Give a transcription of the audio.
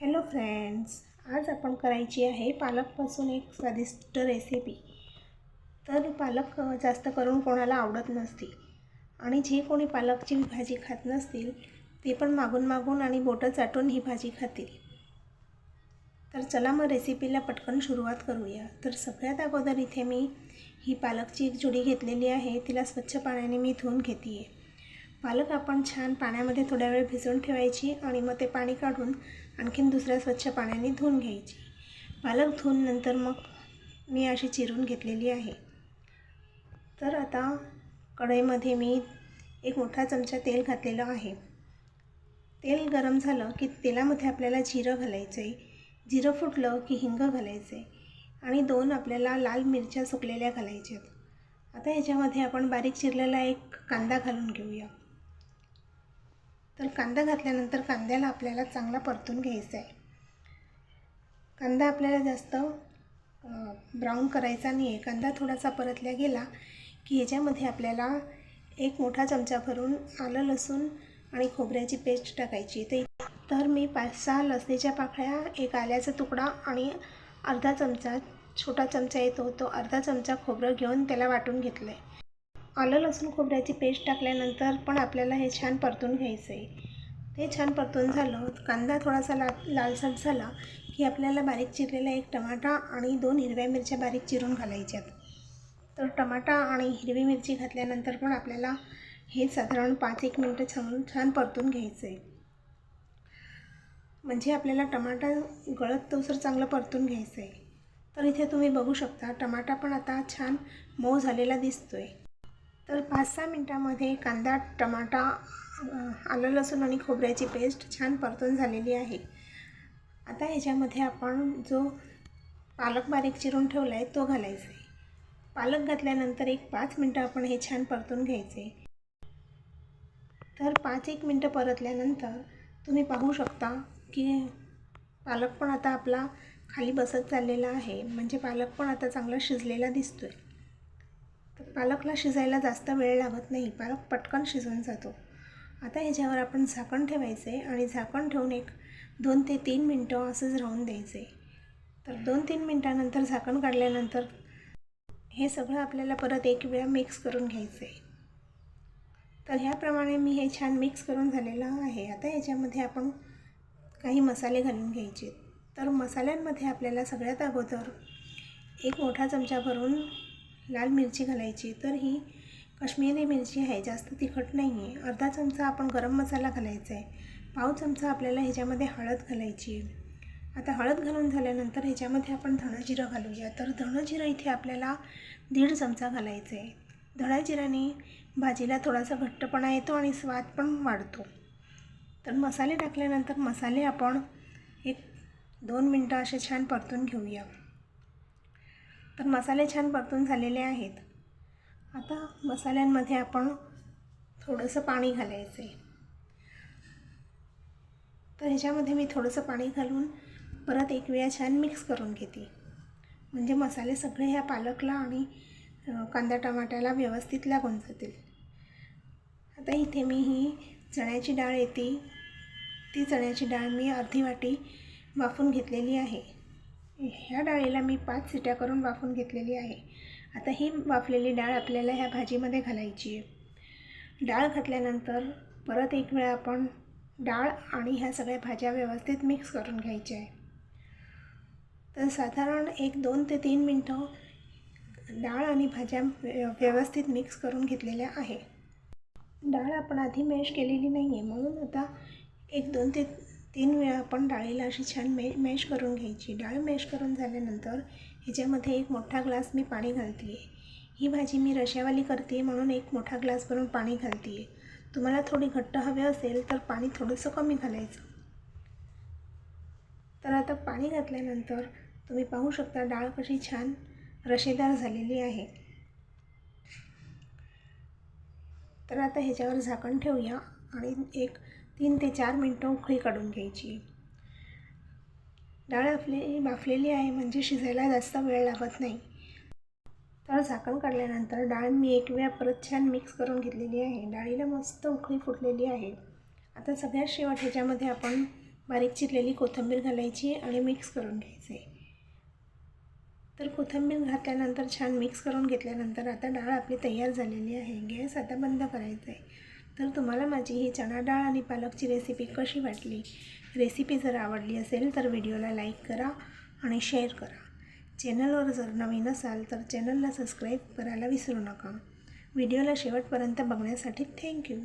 Hello friends आज आपण करायची आहे पालकपासून एक स्वादिष्ट रेसिपी तर पालक जास्त करून कोणाला आवडत नसते आणि जे कोणी पालकची भाजी खात नसतील ते पण मागून मागून आणि बोटं चाटून ही भाजी खातील. तर चला मग रेसिपीला पटकन सुरुवात करूया. तर सगळ्यात अगोदर इथे मी ही पालकची एक जुडी घेतलेली आहे तिला स्वच्छ पाण्याने मी धुवून घेते आहे पालक आपण छान पाण्यामध्ये थोड्या वेळ भिजवून ठेवायची आणि मग ते पाणी काढून आणखीन दुसऱ्या स्वच्छ पाण्याने धुवून घ्यायची. पालक धुवून नंतर मग मी अशी चिरून घेतलेली आहे. तर आता कढईमध्ये मी एक मोठा चमचा तेल घातलेलं आहे. तेल गरम झालं की तेलामध्ये आपल्याला जिरं घालायचं आहे जिरं फुटलं की हिंग घालायचं आहे आणि दोन आपल्याला लाल मिरच्या सुकलेल्या घालायच्या आहेत आता ह्याच्यामध्ये आपण बारीक चिरलेला एक कांदा घालून घेऊया. तर कांदा घातल्यानंतर कांद्याला आपल्याला चांगला परतून घ्यायचा आहे. कांदा आपल्याला जास्त ब्राऊन करायचा नाही आहे कांदा थोडासा परतल्या गेला की ह्याच्यामध्ये आपल्याला एक मोठा चमचा भरून आलं लसूण आणि खोबऱ्याची पेस्ट टाकायची. ते तर मी पाच सहा लसणीच्या पाकळ्या एक आल्याचा तुकडा आणि अर्धा चमचा छोटा चमचा येतो तो अर्धा चमचा खोबरं घेऊन त्याला वाटून घेतलं आहे आलं लसूण खोबऱ्याची पेस्ट टाकल्यानंतर पण आपल्याला हे छान परतून घ्यायचं आहे. ते छान परतून झालं. कांदा थोडासा ला लालसट झाला की आपल्याला बारीक चिरलेला एक टमाटा आणि दोन हिरव्या मिरच्या बारीक चिरून घालायच्यात. तर टमाटा आणि हिरवी मिरची घातल्यानंतर पण आपल्याला हे साधारण पाच एक मिनटं छान छान परतून घ्यायचं आहे. म्हणजे आपल्याला टमाटा गळत तोसर चांगलं परतून घ्यायचं आहे. तर इथे तुम्ही बघू शकता टमाटा पण आता छान मऊ झालेला दिसतो आहे तर पाच सहा मिनटामध्ये कांदा टमाटा आलं लसूण आणि खोबऱ्याची पेस्ट छान परतून झालेली आहे. आता ह्याच्यामध्ये आपण जो पालक बारीक चिरून ठेवला आहे तो घालायचा आहे. पालक घातल्यानंतर एक पाच मिनटं आपण हे छान परतून घ्यायचे. तर पाच एक मिनटं परतल्यानंतर तुम्ही पाहू शकता की पालक पण आता आपला खाली बसत चाललेला आहे. म्हणजे पालक पण आता चांगला शिजलेला दिसतो आहे पालकला शिजायला जास्त वेळ लागत नाही. पालक पटकन शिजून जातो. आता ह्याच्यावर आपण झाकण ठेवायचं आहे आणि झाकण ठेवून एक दोन ते तीन मिनटं असंच राहून द्यायचे. तर दोन तीन मिनटानंतर झाकण काढल्यानंतर हे सगळं आपल्याला परत एक वेळा मिक्स करून घ्यायचं. आहे तर ह्याप्रमाणे मी हे छान मिक्स करून झालेलं आहे. आता ह्याच्यामध्ये आपण काही मसाले घालून घ्यायचे. तर मसाल्यांमध्ये आपल्याला सगळ्यात अगोदर एक मोठा चमचा भरून लाल मिरची घालायची तर ही काश्मीरी मिरची आहे जास्त तिखट नाही आहे अर्धा चमचा आपण गरम मसाला घालायचा आहे पाव चमचा आपल्याला ह्याच्यामध्ये हळद घालायची. आहे आता हळद घालून झाल्यानंतर ह्याच्यामध्ये आपण धणजिरं घालूया. तर धणजिरं इथे आपल्याला दीड चमचा घालायचं आहे धणाजिराने भाजीला थोडासा घट्टपणा येतो आणि स्वाद पण वाढतो. तर मसाले टाकल्यानंतर मसाले आपण एक दोन मिनटं असे छान परतून घेऊया. तर मसाले छान परतून झालेले आहेत. आता मसाल्यांमध्ये आपण थोडंसं पाणी घालायचं आहे तर ह्याच्यामध्ये मी थोडंसं पाणी घालून परत एक वेळा छान मिक्स करून घेते. म्हणजे मसाले सगळे ह्या पालकला आणि कांदा टमाट्याला व्यवस्थित लागून जातील. आता इथे मी ही चण्याची डाळ येते. ती चण्याची डाळ मी अर्धी वाटी वाफून घेतलेली आहे. ह्या डाळीला मी पाच सिट्या करून वाफून घेतलेली आहे. आता ही वाफलेली डाळ आपल्याला ह्या भाजीमध्ये घालायची आहे. डाळ घातल्यानंतर परत एक वेळा आपण डाळ आणि ह्या सगळ्या भाज्या व्यवस्थित मिक्स करून घ्यायच्या आहे. तर साधारण एक दोन ते तीन मिनटं डाळ आणि भाज्या व्य- व्यवस्थित मिक्स करून घेतलेल्या आहे. डाळ आपण आधी मॅश केलेली नाही आहे म्हणून आता एक दोन ते तीन वेळा आपण डाळीला अशी छान मे मॅश करून घ्यायची. डाळ मॅश करून झाल्यानंतर ह्याच्यामध्ये एक मोठा ग्लास मी पाणी घालते आहे ही भाजी मी रश्यावाली करते म्हणून एक मोठा ग्लास भरून पाणी घालते आहे तुम्हाला थोडी घट्ट हवे असेल तर पाणी थोडंसं कमी घालायचं. तर आता पाणी घातल्यानंतर तुम्ही पाहू शकता डाळ कशी छान रशेदार झालेली आहे. तर आता ह्याच्यावर झाकण ठेवूया आणि एक तीन ते चार मिनटं उकळी काढून घ्यायची. डाळ आपली बाफलेली आहे म्हणजे शिजायला जास्त वेळ लागत नाही. तर झाकण काढल्यानंतर डाळ मी एक वेळा परत छान मिक्स करून घेतलेली आहे. डाळीला मस्त उकळी फुटलेली आहे. आता सगळ्यात शेवट ह्याच्यामध्ये आपण बारीक चिरलेली कोथिंबीर घालायची आणि मिक्स करून घ्यायचे. तर कोथिंबीर घातल्यानंतर छान मिक्स करून घेतल्यानंतर आता डाळ आपली तयार झालेली आहे. गॅस आता बंद करायचा आहे. तर तुम्हाला माझी ही चणा डाळ आणि पालकची रेसिपी कशी वाटली? रेसिपी जर आवडली असेल तर व्हिडिओला लाईक करा आणि शेअर करा. चॅनलवर जर नवीन असाल तर चॅनलला सबस्क्राईब करायला विसरू नका. व्हिडिओला शेवटपर्यंत बघण्यासाठी थँक्यू